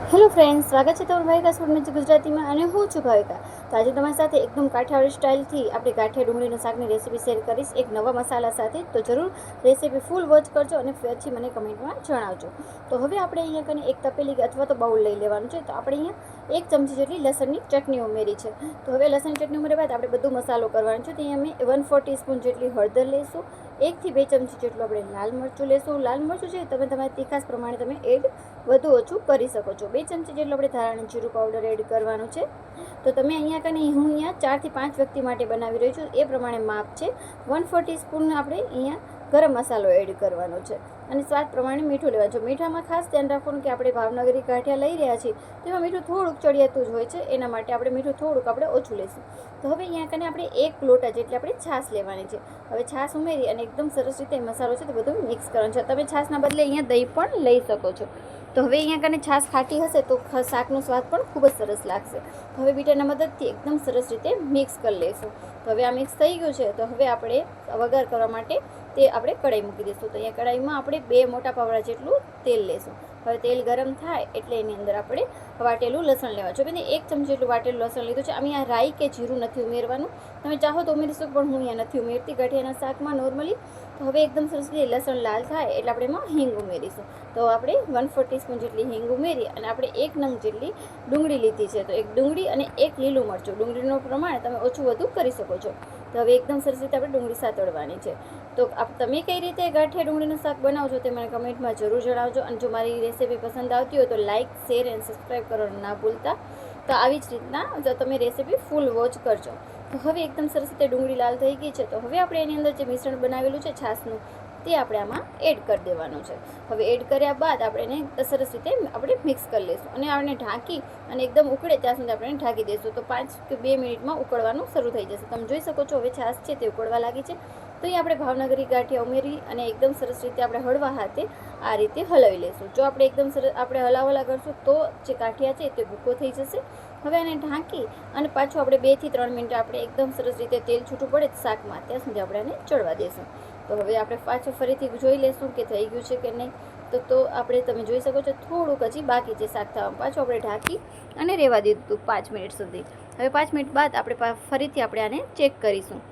Hello friends, સ્વાગત છે તમારું ભાવિકા સ્વર્ણજ ગુજરાતીમાં અને હું છું ભાવિકા. તો આજે તમારી સાથે એકદમ કાઠિયાવાડી સ્ટાઇલથી આપણે કાઠિયા ડુંગળીનું શાકની રેસીપી શેર કરીશ, એક નવા મસાલા સાથે. તો જરૂર રેસીપી ફૂલ વોચ કરજો અને પછી મને કમેન્ટમાં જણાવજો. તો હવે આપણે અહીંયા કને એક તપેલી અથવા તો બાઉલ લઈ લેવાનું છે. તો આપણે અહીંયા એક ચમચી જેટલી લસણની ચટણી ઉમેરી છે. તો હવે લસણની ચટણી ઉમેર્યા બાદ આપણે બધો મસાલો કરવાનો છે. તો અહીંયા અમે વન ફોર ટીસ્પૂન જેટલી હળદર લઈશું. એકથી બે ચમચી જેટલું આપણે લાલ મરચું લેશું. લાલ મરચું છે તમે તમારી તીખાસ પ્રમાણે તમે એડ વધુ ઓછું કરી શકો છો. બે ચમચી જેટલું આપણે ધારાનું જીરું પાવડર એડ કરવાનું છે. તો તમે અહીંયા કને હું અહીંયા ચારથી પાંચ વ્યક્તિ માટે બનાવી રહી છું. એ પ્રમાણે માપ છે. વન ફોર ટીસ્પૂન આપણે અહીંયા ગરમ મસાલો એડ કરવાનો છે. અને સ્વાદ પ્રમાણે મીઠું લેવાનું છે. મીઠામાં ખાસ ધ્યાન રાખવાનું કે આપણે ભાવનગરી ગાંઠિયા લઈ રહ્યા છીએ, તેમાં મીઠું થોડુંક ચડિયાતું જ હોય છે. એના માટે આપણે મીઠું થોડુંક આપણે ઓછું લઈશું. તો હવે અહીંયા કને આપણે એક લોટા જેટલી આપણે છાશ લેવાની છે. હવે છાશ ઉમેરી અને એકદમ સરસ રીતે મસાલો છે તે બધું મિક્સ કરવાનું છે. તમે છાશના બદલે અહીંયા દહીં પણ લઈ શકો છો. તો હવે અહીંયા કને છાશ ખાટી હશે તો શાકનો સ્વાદ પણ ખૂબ જ સરસ લાગશે. હવે બીટાના મદદથી એકદમ સરસ રીતે મિક્સ કરી લઈશું. તો હવે આ મિક્સ થઈ ગયું છે. તો હવે આપણે વઘાર કરવા માટે તે આપણે કઢાઈ મૂકી દઈશું. તો અહીંયા કઢાઈમાં આપણે બે મોટા પાવડા જેટલું તેલ લેશું. હવે તેલ ગરમ થાય એટલે એની અંદર આપણે વાટેલું લસણ લેવા જો બેને એક ચમચી જેટલું વાટેલું લસણ લીધું છે. આમ અહીંયા રાઈ કે જીરું નથી ઉમેરવાનું. તમે ચાહો તો ઉમેરી શકો પણ હું અહીંયા નથી ઉમેરતી. ગઠિયાના શાકમાં નોર્મલી તો હવે એકદમ સરસ રીતે લસણ લાલ થાય એટલે આપણે એમાં હિંગ ઉમેરીશું. તો આપણે વન ફોર ટીસ્પૂન જેટલી હિંગ ઉમેરી અને આપણે એક નંગ જેટલી ડુંગળી લીધી છે. તો એક ડુંગળી અને એક લીલું મરચું. ડુંગળીનું પ્રમાણ તમે ઓછું વધુ કરી શકો છો. તો હવે એકદમ સરસ રીતે આપણે ડુંગળી સાતળવાની છે. તો આપ તમે કઈ રીતે ગાંઠિયા ડુંગળીનું શાક બનાવજો તે મને કમેન્ટમાં જરૂર જણાવજો. અને જો મારી રેસીપી પસંદ આવતી હોય તો લાઇક શેર એન્ડ સબસ્ક્રાઈબ કરવાનું ના ભૂલતા. તો આવી જ રીતના જો તમે રેસીપી ફૂલ વોચ કરજો. તો હવે એકદમ સરસ રીતે ડુંગળી લાલ થઈ ગઈ છે. તો હવે આપણે એની અંદર જે મિશ્રણ બનાવેલું છે છાશનું તે આપણે આમાં એડ કરી દેવાનું છે. હવે એડ કર્યા બાદ આપણે એને સરસ રીતે આપણે મિક્સ કરી લઈશું અને આપણે ઢાંકી અને એકદમ ઉકળે ત્યાં સુધી આપણે ઢાંકી દઈશું. તો પાંચ કે બે મિનિટમાં ઉકળવાનું શરૂ થઈ જશે. તમે જોઈ શકો છો હવે છાશ છે તે ઉકળવા લાગી છે. તો એ આપણે ભાવનગરી ગાંઠિયા ઉમેરી અને એકદમ સરસ રીતે આપણે હળવા હાથે આ રીતે હલાવી લઈશું. જો આપણે એકદમ સરસ આપણે હલાવલા કરશું તો જે ગાંઠિયા છે તે ભૂકો થઈ જશે. હવે આને ઢાંકી અને પાછું આપણે બેથી ત્રણ મિનિટ આપણે એકદમ સરસ રીતે તેલ છૂટું પડે શાકમાં ત્યાં સુધી આપણે આને ચડવા દઈશું. તો હવે આપણે પાછું ફરીથી જોઈ લઈશું કે થઈ ગયું છે કે નહીં. તો તો આપણે તમે જોઈ શકો છો, થોડુંક હજી બાકી છે શાક થવામાં પાછું આપણે ઢાંકી અને રહેવા દીધું હતું પાંચ મિનિટ સુધી. હવે પાંચ મિનિટ બાદ આપણે ફરીથી આપણે આને ચેક કરીશું.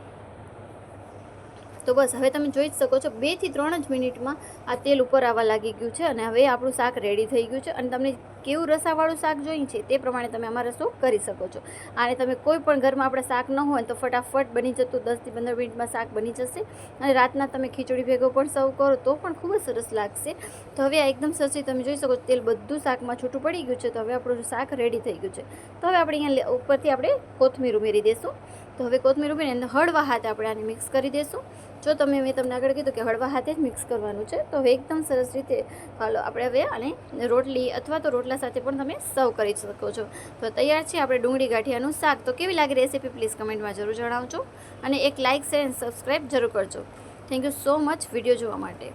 તો બસ, હવે તમે જોઈ જ શકો છો બેથી ત્રણ જ મિનિટમાં આ તેલ ઉપર આવવા લાગી ગયું છે અને હવે આપણું શાક રેડી થઈ ગયું છે અને તમને કેવું રસાવાળું શાક જોઈએ છે તે પ્રમાણે તમે આમાં રસો કરી શકો છો? અને તમે કોઈ પણ ઘરમાં આપણે શાક ન હોય તો ફટાફટ બની જતું દસથી પંદર મિનિટમાં શાક બની જશે અને રાતના તમે ખીચડી ભેગો પણ સર્વ કરો તો પણ ખૂબ જ સરસ લાગશે. તો હવે આ એકદમ સરસ તમે જોઈ શકો છો તેલ બધું શાકમાં છૂટું પડી ગયું છે, તો હવે આપણું શાક રેડી થઈ ગયું છે. તો હવે આપણે અહીંયા ઉપરથી આપણે કોથમીર ઉમેરી દઈશું તો હવે કોથમીર ઉમેરીને અંદર હળવા હાથે આપણે આને મિક્સ કરી દઈશું જો તમે, મેં તમને આગળ કીધું કે હળવા હાથે જ મિક્સ કરવાનું છે, તો હવે એકદમ સરસ રીતે હાલો, આપણે હવે આને રોટલી અથવા તો રોટલા સાથે પણ તમે સર્વ કરી શકો છો. તો તૈયાર છે આપણે ડુંગળી ગાંઠિયાનું શાક. તો કેવી લાગે રેસીપી પ્લીઝ કમેન્ટમાં જરૂર જણાવજો અને એક લાઇક શેર એન્ડ સબસ્ક્રાઈબ જરૂર કરજો. Thank you so much video જોવા માટે.